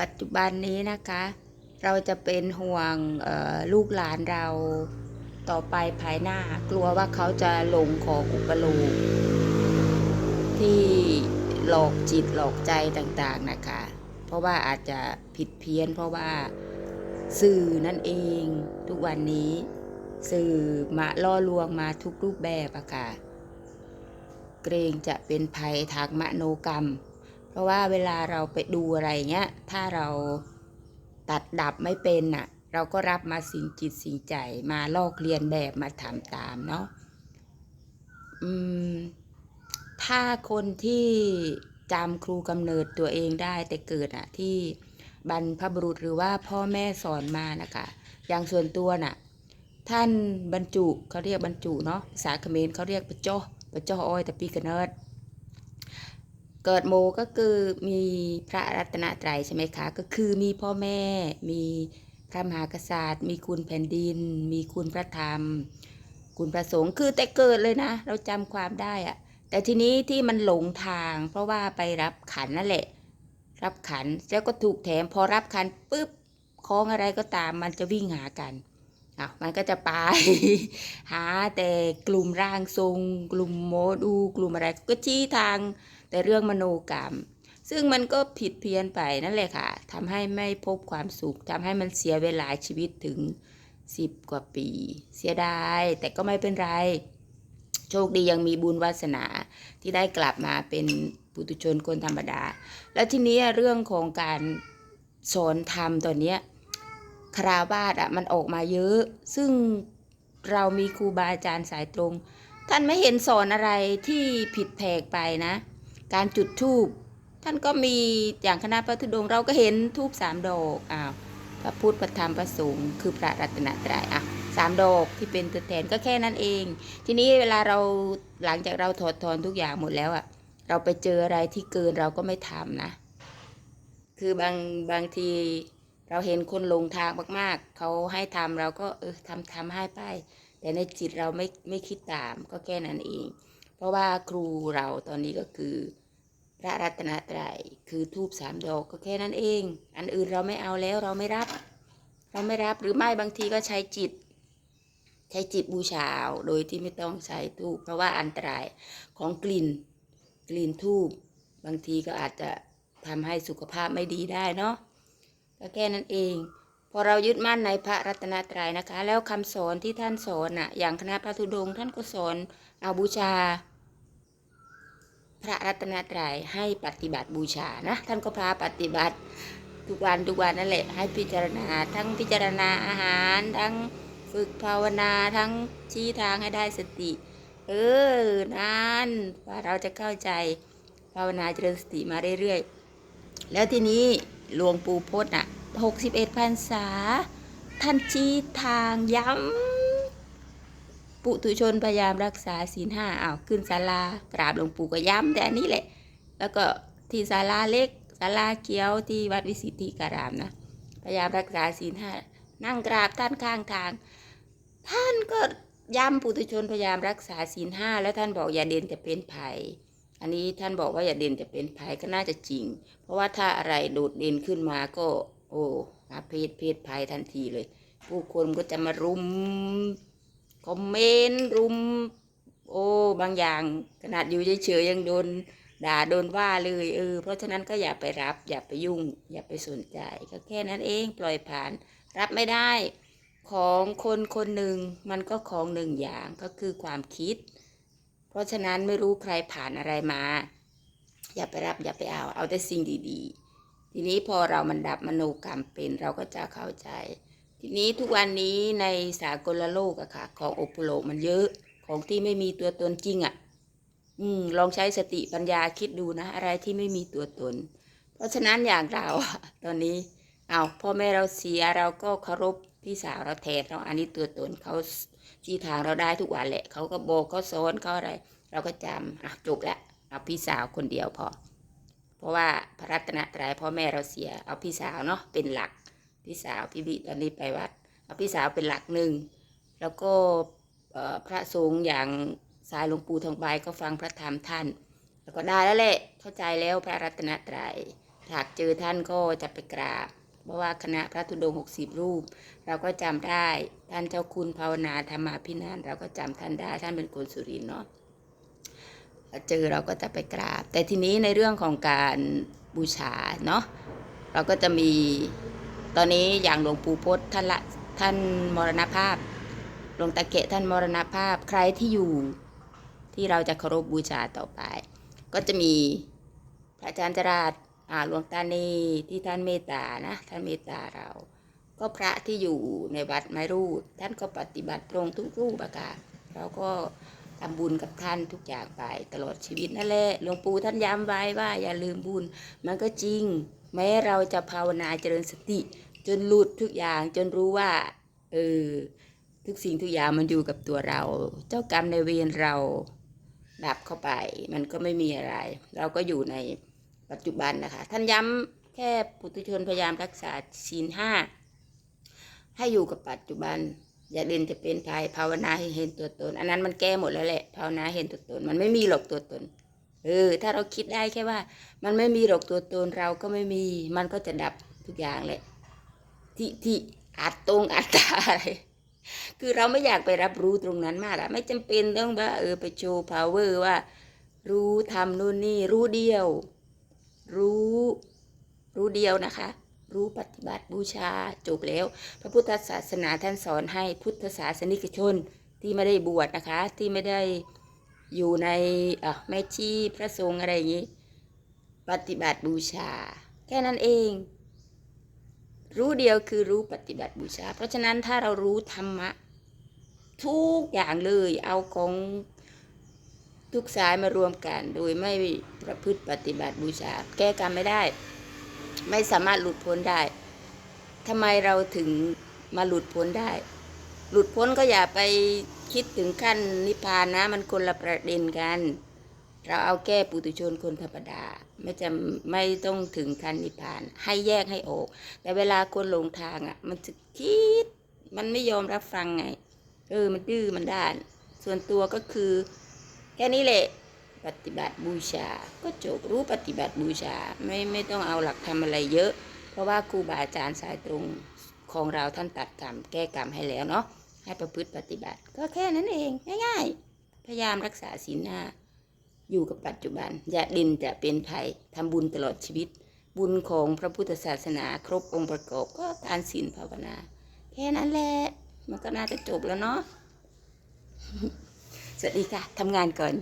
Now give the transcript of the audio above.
ปัจจุบันนี้นะคะ เราจะเป็นห่วงลูกหลานเราต่อไปภายหน้า กลัวว่าเขาจะหลงของอุปโลกที่หลอกจิตหลอกใจต่างๆนะคะ เพราะว่าอาจจะผิดเพี้ยน เพราะว่าสื่อนั่นเองทุกวันนี้ สื่อมาล่อลวงมาทุกรูปแบบอะค่ะ เกรงจะเป็นภัยทางมโนกรรม เพราะว่าเวลาเราไปดูอะไรเงี้ย ถ้าเราตัดดับไม่เป็นน่ะ เราก็รับมาสิ่งจิตสิ่งใจมาลอกเลียนแบบมาทำตามเนาะอืม ถ้าคนที่จำครูกำเนิดตัวเองได้แต่เกิดอะที่บรรพบุรุษหรือว่าพ่อแม่สอนมานะคะ อย่างส่วนตัวน่ะ ท่านบรรจุเขาเรียกบรรจุเนาะภาษาเขมรเขาเรียกปะจ้อปะจ้ออ้อยแต่ปีกระเนิด เกิดโมก็คือมีพระรัตนตรัยใช่ไหมคะ ก็คือมีพ่อแม่ มีพระมหากษัตริย์ มีคุณแผ่นดิน มีคุณพระธรรม คุณพระสงฆ์คือแต่เกิดเลยนะ เราจำความได้อะแต่ทีนี้ที่มันหลงทาง เพราะว่าไปรับขันนั่นแหละ รับขันแล้วก็ถูกแถมพอรับขันปุ๊บคล้องอะไรก็ตามมันจะวิ่งหากันอ้าวมันก็จะไป หาแต่กลุ่มร่างทรง กลุ่มโมดู กลุ่มอะไรก็ชี้ทาง แต่เรื่องมโนกรรม ซึ่งมันก็ผิดเพี้ยนไปนั่นแหละค่ะทำให้ไม่พบความสุขทำให้มันเสียเวลาชีวิตถึงสิบกว่าปี เสียดายแต่ก็ไม่เป็นไร โชคดียังมีบุญวาสนาที่ได้กลับมาเป็นปุถุชนคนธรรมดา แล้วทีนี้เรื่องของการสอนธรรมตอนนี้คราวาสอะมันออกมาเยอะ ซึ่งเรามีครูบาอาจารย์สายตรง ท่านไม่เห็นสอนอะไรที่ผิดแผกไปนะ การจุดธูปท่านก็มีอย่างคณะพระธุดงเราก็เห็นธูปสามดอกอ้าวพระพุทธพระธรรมพระสงฆ์คือพระรัตนตรัยอะสามดอกที่เป็นตัวแทนก็แค่นั้นเอง ทีนี้เวลาเราหลังจากเราถอดถอนทุกอย่างหมดแล้วอะเราไปเจออะไรที่เกินเราก็ไม่ทำนะ คือบางบางทีเราเห็นคนลงทางมาก ๆ เขาให้ทำเราก็เออทำทำให้ไป แต่ในจิตเราไม่ไม่คิดตามก็แค่นั้นเอง เพราะว่าครูเราตอนนี้ก็คือ พระรัตนตรัยคือทูบสามดอกก็แค่นั้นเอง อันอื่นเราไม่เอาแล้วเราไม่รับ เราไม่รับหรือไม่บางทีก็ใช้จิต ใช้จิตบูชาโดยที่ไม่ต้องใช้ทูบเพราะว่าอันตรายของกลิ่น กลิ่นทูบบางทีก็อาจจะทำให้สุขภาพไม่ดีได้เนาะก็แค่นั้นเอง พอเรายึดมั่นในพระรัตนตรัยนะคะ แล้วคำสอนที่ท่านสอนน่ะอย่างคณะพระธุดงค์ท่านก็สอนเอาบูชา พระรัตนตรัยให้ปฏิบัติบูชานะ ท่านก็พาปฏิบัติทุกวันทุกวันนั่นแหละให้พิจารณาทั้งพิจารณาอาหาร ทั้งฝึกภาวนาทั้งชี้ทางให้ได้สติ เออนั่นว่าเราจะเข้าใจภาวนาเจริญสติมาเรื่อยๆ แล้วทีนี้หลวงปู่พจน์อะหกสิบเอ็ดพรรษา ท่านชี้ทางย้ำ ปุถุชนพยายามรักษาศีลห้าอ้าวขึ้นศาลากราบหลวงปู่ก็ย้ำแต่อันนี้แหละ แล้วก็ที่ศาลาเล็กศาลาเขียวที่วัดวิสิทธิการามนะพยายามรักษาศีลห้านั่งกราบท่านข้างทาง ท่านก็ย้ำปุถุชนพยายามรักษาศีลห้าแล้วท่านบอกอย่าเด่นจะเป็นภัยอันนี้ท่านบอกว่าอย่าเด่นจะเป็นภัยก็น่าจะจริง เพราะว่าถ้าอะไรโดดเด่นขึ้นมาก็ โอ้อาเพศเพศภัยทันทีเลย ผู้คนก็จะมารุม คอมเมนต์รุม โอ้บางอย่าง ขนาดอยู่เฉยๆยังโดนด่าโดนว่าเลยเออเพราะฉะนั้นก็อย่าไปรับ อย่าไปยุ่ง อย่าไปสนใจก็แค่นั้นเองปล่อยผ่าน รับไม่ได้ของคนคนหนึ่งมันก็ของหนึ่งอย่างก็คือความคิด เพราะฉะนั้นไม่รู้ใครผ่านอะไรมา อย่าไปรับอย่าไปเอาเอาแต่สิ่งดี ๆ ทีนี้พอเรามันดับมโนกรรมเป็นเราก็จะเข้าใจ ทีนี้ทุกวันนี้ในสากลโลกอะค่ะ ของโอปุโลมันเยอะของที่ไม่มีตัวตนจริงอะอืมลองใช้สติปัญญาคิดดูนะ อะไรที่ไม่มีตัวตน เพราะฉะนั้นอย่างเราตอนนี้ เอาพ่อแม่เราเสียเราก็เคารพพี่สาวเราแทนเราอันนี้ตัวตนเขาชี้ทางเราได้ทุกวันแหละเขาก็บอกเขาสอนเขาอะไร เราก็จำอะจบละเอาพี่สาวคนเดียวพอ เพราะว่าพระรัตนตรัยพ่อแม่เราเสียเอาพี่สาวเนาะเป็นหลัก พี่สาวพี่บิตอนนี้ไปวัดเอาพี่สาวเป็นหลักหนึ่งแล้วก็พระสงฆ์อย่างสายหลวงปู่ทองใบก็ฟังพระธรรมท่าน แล้วก็ได้แล้วแหละเข้าใจแล้วพระรัตนตรัยหากเจอท่านก็จะไปกราบเพราะว่าคณะพระธุดงค์หกสิบรูป เราก็จำได้ท่านเจ้าคุณภาวนาธรรมาพินันเราก็จำท่านได้ท่านเป็นคนสุรินเนาะเจอเราก็จะไปกราบ แต่ทีนี้ในเรื่องของการบูชาเนาะเราก็จะมี ตอนนี้อย่างหลวงปู่พจน์ท่านละท่านมรณภาพหลวงตาเกะท่านมรณภาพใครที่อยู่ที่เราจะเคารพบูชาต่อไป ก็จะมีพระอาจารย์จราชอ่าหลวงตาเนที่ท่านเมตตานะท่านเมตตาเรา ก็พระที่อยู่ในวัดไม้รูดท่านก็ปฏิบัติตรงทุกรูปอะค่ะเราก็ทำบุญกับท่านทุกอย่างไปตลอดชีวิตนั่นแหละหลวงปู่ท่านย้ำไว้ว่าอย่าลืมบุญมันก็จริง แม้เราจะภาวนาเจริญสติ จนหลุดทุกอย่างจนรู้ว่าเออทุกสิ่งทุกอย่างมันอยู่กับตัวเรา เจ้ากรรมในายเวรเราดับเข้าไป มันก็ไม่มีอะไร เราก็อยู่ในปัจจุบันนะคะ ท่านย้ำแค่ปุถุชนพยายามรักษาศีลห้าให้อยู่กับปัจจุบัน อย่าเด่นจะเป็นภัยภาวนาให้เห็นตัวตน อันนั้นมันแก้หมดแล้วแหละภาวนาเห็นตัวตน มันไม่มีหรอกตัวตน เออ ถ้าเราคิดได้แค่ว่า มันไม่มีหรอกตัวตนเราก็ไม่มี มันก็จะดับทุกอย่างแหละที่ที่อัดตรงอัดตาอะไรคือเราไม่อยากไปรับรู้ตรงนั้นมากอะไม่จำเป็นต้องว่าเออไปโชว์ power ว่า รู้ทำนู่นนี่รู้เดียว รู้ รู้เดียวนะคะ รู้ปฏิบัติบูชาจบแล้ว พระพุทธศาสนาท่านสอนให้พุทธศาสนิกชนที่ไม่ได้บวชนะคะ ที่ไม่ได้ อยู่ในแม่ชีพระสงฆ์อะไรอย่างนี้ ปฏิบัติบูชา แค่นั้นเอง รู้เดียวคือรู้ปฏิบัติบูชา เพราะฉะนั้นถ้าเรารู้ธรรมะ ทุกอย่างเลยเอาของทุกสายมารวมกัน โดยไม่ประพฤติปฏิบัติบูชา แก้กรรมไม่ได้ ไม่สามารถหลุดพ้นได้ทำไมเราถึงมาหลุดพ้นได้ หลุดพ้นก็อย่าไป คิดถึงขั้นนิพพานนะ มันคนละประเด็นกัน เราเอาแก้ปุถุชนคนธรรมดา ไม่จำไม่ต้องถึงขั้นนิพพาน ให้แยกให้ออก แต่เวลาคนหลงทางอะ มันจะคิด มันไม่ยอมรับฟังไง เออ มันดื้อมันด้าน ส่วนตัวก็คือแค่นี้แหละปฏิบัติบูชา ก็จบรู้ปฏิบัติบูชาไม่ไม่ต้องเอาหลักทำอะไรเยอะ เพราะว่าครูบาอาจารย์สายตรงของเราท่านตัดกรรมแก้กรรมให้แล้วเนาะ ให้ประพฤติปฏิบัติ ก็แค่นั้นเองง่ายๆ พยายามรักษาศีลห้าอยู่กับปัจจุบัน อย่าดินจะเป็นภัยทำบุญตลอดชีวิต บุญของพระพุทธศาสนาครบองค์ประกอบก็ทานศีลภาวนา แค่นั้นแหละมันก็น่าจะจบแล้วเนาะสวัสดีค่ะทำงานก่อน